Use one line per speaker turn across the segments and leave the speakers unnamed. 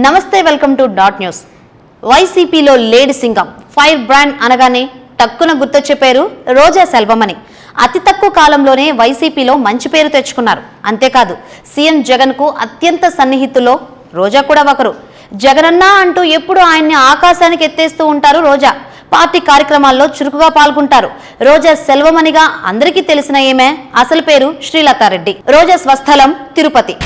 నమస్తే welcome to dot news. వైసీపీలో లేడి Singam fire brand అనగానే టక్కున గుర్తొచ్చే పేరు రోజా సెల్వమని. అతి తక్కువ కాలంలోనే వైసీపీలో మంచి పేరు తెచ్చుకున్నారు. అంతేకాదు సీఎం జగన్కు అత్యంత సన్నిహితుల్లో రోజా కూడా ఒకరు. జగనన్నా అంటూ ఎప్పుడు ఆయన్ని ఆకాశానికి ఎత్తేస్తూ ఉంటారు రోజా. పార్టీ కార్యక్రమాల్లో చురుకుగా పాల్గొంటారు. రోజా సెల్వమణిగా అందరికీ తెలిసిన ఏమే అసలు పేరు శ్రీలతారెడ్డి. రోజా స్వస్థలం తిరుపతి.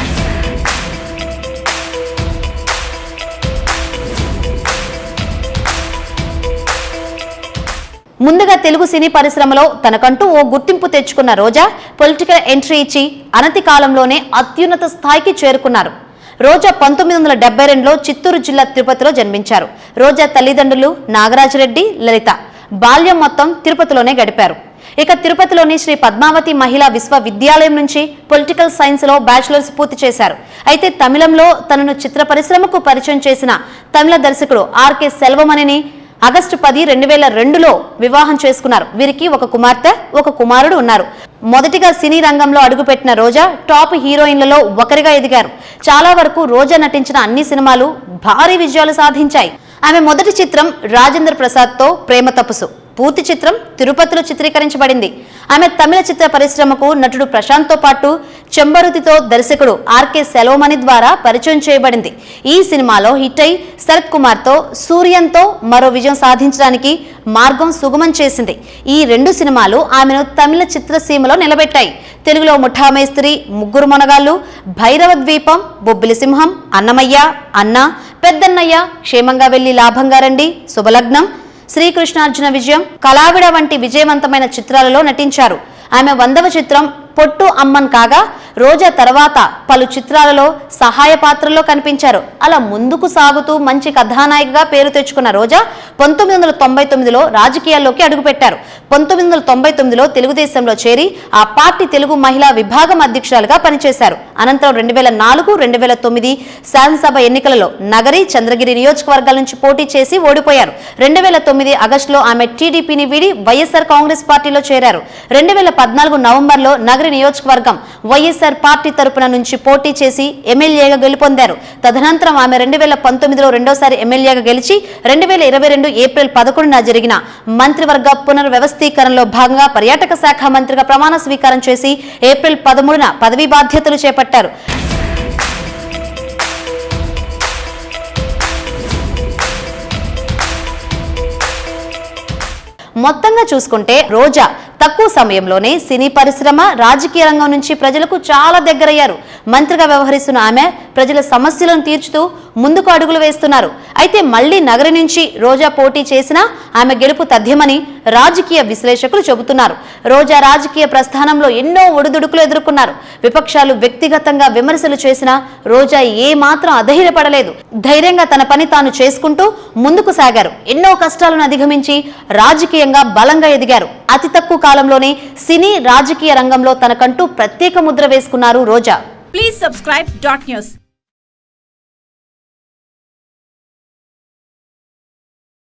ముందుగా తెలుగు సినీ పరిశ్రమలో తనకంటూ ఓ గుర్తింపు తెచ్చుకున్న రోజా పొలిటికల్ ఎంట్రీ ఇచ్చి అనతి కాలంలోనే అత్యున్నత స్థాయికి చేరుకున్నారు. రోజా పంతొమ్మిది వందల డెబ్బై రెండులో చిత్తూరు జిల్లా తిరుపతిలో జన్మించారు. రోజా తల్లిదండ్రులు నాగరాజరెడ్డి లలిత. బాల్యం మొత్తం తిరుపతిలోనే గడిపారు. ఇక తిరుపతిలోని శ్రీ పద్మావతి మహిళా విశ్వవిద్యాలయం నుంచి పొలిటికల్ సైన్స్లో బ్యాచిలర్స్ పూర్తి చేశారు. అయితే తమిళంలో తనను చిత్ర పరిశ్రమకు పరిచయం చేసిన తమిళ దర్శకుడు ఆర్కే సెల్వమణిని ఆగస్టు పది రెండు వేల రెండులో వివాహం చేసుకున్నారు. వీరికి ఒక కుమార్తె ఒక కుమారుడు ఉన్నారు. మొదటిగా సినీ రంగంలో అడుగుపెట్టిన రోజా టాప్ హీరోయిన్లలో ఒకరిగా ఎదిగారు. చాలా వరకు రోజా నటించిన అన్ని సినిమాలు భారీ విజయాలు సాధించాయి. ఆమె మొదటి చిత్రం రాజేంద్ర ప్రసాద్తో ప్రేమ తపసు పూర్తి చిత్రం తిరుపతిలో చిత్రీకరించబడింది. ఆమె తమిళ చిత్ర పరిశ్రమకు నటుడు ప్రశాంత్తో పాటు చెంబరుతితో దర్శకుడు ఆర్కే సెలోమణి ద్వారా పరిచయం చేయబడింది. ఈ సినిమాలో హిట్ అయి శరత్ కుమార్తో సూర్యంతో మరో విజయం సాధించడానికి మార్గం సుగమం చేసింది. ఈ రెండు సినిమాలు ఆమెను తమిళ చిత్రసీమలో నిలబెట్టాయి. తెలుగులో ముఠామేస్త్రి ముగ్గురు మొనగాళ్ళు భైరవ ద్వీపం బొబ్బిలి సింహం అన్నమయ్య అన్న పెద్దన్నయ్య క్షేమంగా వెళ్ళి లాభంగా రండి శుభలగ్నం శ్రీకృష్ణార్జున విజయం కళావిడ వంటి విజయవంతమైన చిత్రాలలో నటించారు. ఆమె వందవ చిత్రం పొట్టు అమ్మన్ కాగా రోజా తర్వాత పలు చిత్రాలలో సహాయ పాత్రల్లో కనిపించారు. అలా ముందుకు సాగుతూ మంచి కథానాయికగా పేరు తెచ్చుకున్న రోజా పంతొమ్మిది వందల తొంభై తొమ్మిదిలో రాజకీయాల్లోకి అడుగుపెట్టారు. పంతొమ్మిది వందల తొంభై తొమ్మిదిలో తెలుగుదేశంలో చేరి ఆ పార్టీ తెలుగు మహిళా విభాగం అధ్యక్షురాలుగా పనిచేశారు. అనంతరం రెండు వేల నాలుగు రెండు వేల తొమ్మిది శాసనసభ ఎన్నికలలో నగరి చంద్రగిరి నియోజకవర్గాల నుంచి పోటీ చేసి ఓడిపోయారు. రెండు వేల తొమ్మిది ఆగస్టులో ఆమె టీడీపీని వీడి వైఎస్ఆర్ కాంగ్రెస్ పార్టీలో చేరారు. రెండు వేల పద్నాలుగు నవంబర్లో నగరి నియోజకవర్గం వైఎస్ఆర్ పార్టీ తరపున నుంచి పోటీ చేసి ఎమ్మెల్యేగా గెలుపొందారు. తదనంతరం ఆమె రెండు వేల పంతొమ్మిదిలో రెండోసారి ఎమ్మెల్యేగా గెలిచి రెండు వేల ఇరవై రెండు ఏప్రిల్ పదకొండున జరిగిన మంత్రివర్గ పునర్వ్యవస్థీకరణలో భాగంగా పర్యాటక శాఖ మంత్రిగా ప్రమాణ స్వీకారం చేసి ఏప్రిల్ పదమూడున పదవీ బాధ్యతలు చేపట్టారు. మొత్తంగా చూసుకుంటే రోజా తక్కువ సమయంలోనే సినీ పరిశ్రమ రాజకీయ రంగం నుంచి ప్రజలకు చాలా దగ్గరయ్యారు. మంత్రిగా వ్యవహరిస్తున్న ఆమె ప్రజల సమస్యలను తీర్చుతూ ముందుకు అడుగులు వేస్తున్నారు. అయితే మళ్ళీ నగరి నుంచి రోజా పోటీ చేసినా ఆమె గెలుపు తథ్యమని రాజకీయ విశ్లేషకులు చెబుతున్నారు. రోజా రాజకీయ ప్రస్థానంలో ఎన్నో ఒడిదుడుకులు ఎదుర్కొన్నారు. విపక్షాలు వ్యక్తిగతంగా విమర్శలు చేసినా రోజా ఏ మాత్రం అధైర్యపడలేదు. ధైర్యంగా తన పని తాను చేసుకుంటూ ముందుకు సాగారు. ఎన్నో కష్టాలను అధిగమించి రాజకీయంగా బలంగా ఎదిగారు. అతి తక్కువ కాలంలోనే సినీ రాజకీయ రంగంలో తనకంటూ ప్రత్యేక ముద్ర వేసుకున్నారు Roja.
Please subscribe dot news